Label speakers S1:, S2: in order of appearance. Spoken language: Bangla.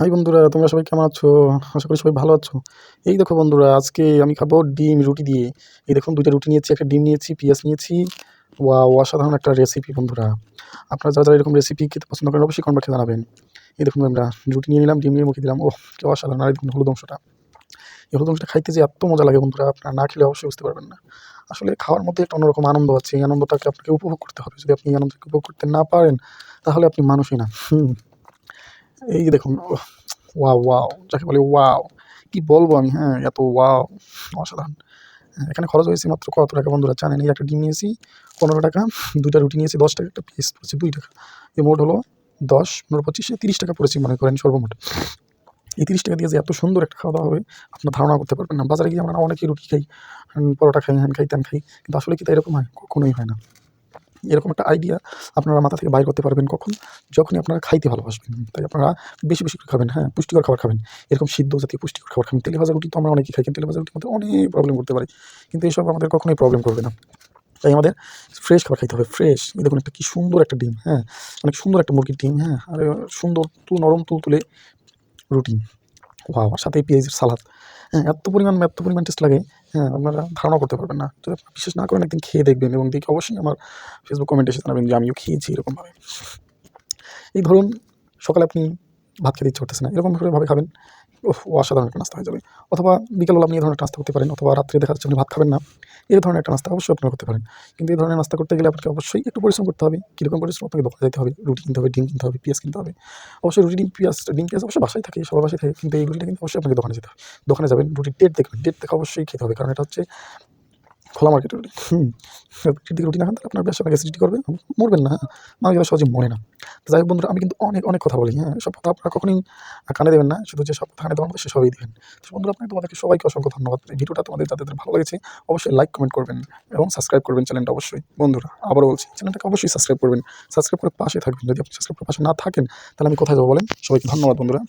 S1: হাই বন্ধুরা, তোমরা সবাই কেমন আছো? আশা করি সবাই ভালো আছো। এই দেখো বন্ধুরা, আজকে আমি খাব ডিম রুটি দিয়ে। এই দেখুন, দুইটা রুটি নিয়েছি, একটা ডিম নিয়েছি, পেঁয়াজ নিয়েছি। ওয়া অসাধারণ একটা রেসিপি বন্ধুরা। আপনারা যারা যারা এরকম রেসিপি খেতে পছন্দ করেন, অবশ্যই কমেন্টে জানাবেন। এই দেখুন আমরা রুটি নিয়ে নিলাম, ডিম নিয়ে মুখে দিলাম। ও কি অসাধারণ। আর এই দেখুন হলুদ অংশটা। এই হলুদ অংশটা খাইতে যে এত মজা লাগে বন্ধুরা, আপনারা না খেলে অবশ্যই বুঝতে পারবেন না। আসলে খাওয়ার মধ্যে একটা অন্যরকম আনন্দ আছে। এই আনন্দটাকে আপনাকে উপভোগ করতে হবে। যদি আপনি এই আনন্দটাকে উপভোগ করতে না পারেন, তাহলে আপনি মানুষই না। হুম। এই দেখুন ওয়াও ওয়াও যাকে বলে ওয়াও কি বলব আমি হ্যাঁ এত ওয়াও অসাধারণ। হ্যাঁ, এখানে খরচ হয়েছে মাত্র কত টাকা বন্ধুরা জানেন? এই একটা ডিম নিয়েছি পনেরো টাকা দুইটা রুটি নিয়েছি দশ টাকা একটা পিস পড়েছে দুই টাকা। এই মোট হলো দশ পনেরো পঁচিশে তিরিশ টাকা পড়েছি মনে করেন সর্বমোট। এই তিরিশ টাকা দিয়ে যে এত সুন্দর একটা খাওয়া দাওয়া হবে আপনার ধারণা করতে পারবেন না। বাজারে গিয়ে আমরা অনেকেই রুটি খাই পরোটা খাই হ্যান খাই ত্যান খাই কিন্তু আসলে কি তা এরকম হয়? কখনোই হয় না। এরকম একটা আইডিয়া আপনারা মাথা থেকে বাইর করতে পারবেন কখন? যখনই আপনারা খাইতে ভালোবাসবেন। তাই আপনারা বেশি বেশি করে খাবেন হ্যাঁ পুষ্টিকর খাবার খাবেন। এরকম সিদ্ধ জাতীয় পুষ্টিকর খাবার খাবেন। তেলে ভাজা রুটি তো আমরা অনেকেই খাই, কিন্তু তেলে ভাজা রুটির মধ্যে অনেক প্রবলেম করতে পারে। কিন্তু এইসব আমাদের কখনোই প্রবলেম করবে না। তাই আমাদের ফ্রেশ খাবার খাইতে হবে ফ্রেশ দেখুন একটা কি সুন্দর একটা ডিম হ্যাঁ অনেক সুন্দর একটা মুরগির ডিম হ্যাঁ আর সুন্দর তুল, নরম তুল তুলে রুটি। ওয়াও, আর সাথে পেঁয়াজের সালাদ। হ্যাঁ এত পরিমাণ এত পরিমাণ টেস্ট লাগে হ্যাঁ আপনারা ধারণা করতে পারবেন না। আপনারা বিশ্বাস না করেন, একদিন খেয়ে দেখবেন এবং দেখি অবশ্যই আমার ফেসবুক কমেন্টে এসে জানাবেন যে আমিও খেয়েছি এরকমভাবে। এই ধরুন, সকালে আপনি ভাত খেতে ইচ্ছে করতেছে না, এরকমভাবে ভাবে খাবেন। অসাধারণ একটা নাস্তা হয়ে যাবে। অথবা বিকালবেলা আপনি এই ধরনের নাস্তা করতে পারেন, অথবা রাত্রে দেখা যাচ্ছে আপনি ভাত খাবেন না, এই ধরনের একটা নাস্তা অবশ্যই আপনারা করতে পারেন। কিন্তু এই ধরনের নাস্তা করতে গেলে আপনাকে অবশ্যই একটু পরিশ্রম করতে হবে, কীরকম পরিশ্রম? আপনাকে দোকানে যেতে হবে, রুটি কিনতে হবে, ডিম কিনতে হবে, পেঁয়াজ কিনতে হবে। অবশ্যই রুটি, ডিম, পেঁয়াজ ডিম, পেঁয়াজ অবশ্যই বাসায় থাকে, সবার বাসায় থাকে, কিন্তু এই রুটিটা কিন্তু অবশ্যই আপনাকে দোকানে যেতে হবে। দোকানে যাবেন, রুটির ডেট দেখবেন ডেট দেখে অবশ্যই খেতে হবে, কারণ এটা হচ্ছে খোলা মার্কেটের রুটি যদি রুটি না খান তাহলে আপনার ব্যবসা অ্যাসিডিটি করবে। মরবেন না হ্যাঁ। মানুষ এবার সহজে মরে না। যাই হোক বন্ধুরা, আমি কিন্তু অনেক অনেক কথা বলি হ্যাঁ। সব কথা আপনারা কখনই কানে দেবেন না, শুধু যে সব কানে দেওয়ার মধ্যে সে সবই দেবেন। তো বন্ধুরা, আপনাকে তোমাদেরকে সবাইকে অসংখ্য ধন্যবাদ। ভিডিওটা তোমাদের যাদের ভালো লেগেছে, অবশ্যই লাইক কমেন্ট করবেন এবং সাবস্ক্রাইব করবেন চ্যানেলটা অবশ্যই। বন্ধুরা, আবারও বলছি চ্যানেলটাকে অবশ্যই সাবস্ক্রাইব করবেন। সাবস্ক্রাইব করে পাশে থাকবেন। যদি আপনি সাবস্ক্রাইব করে পাশে না থাকেন, তাহলে আমি কোথায় যাব বলেন? সবাইকে ধন্যবাদ বন্ধুরা।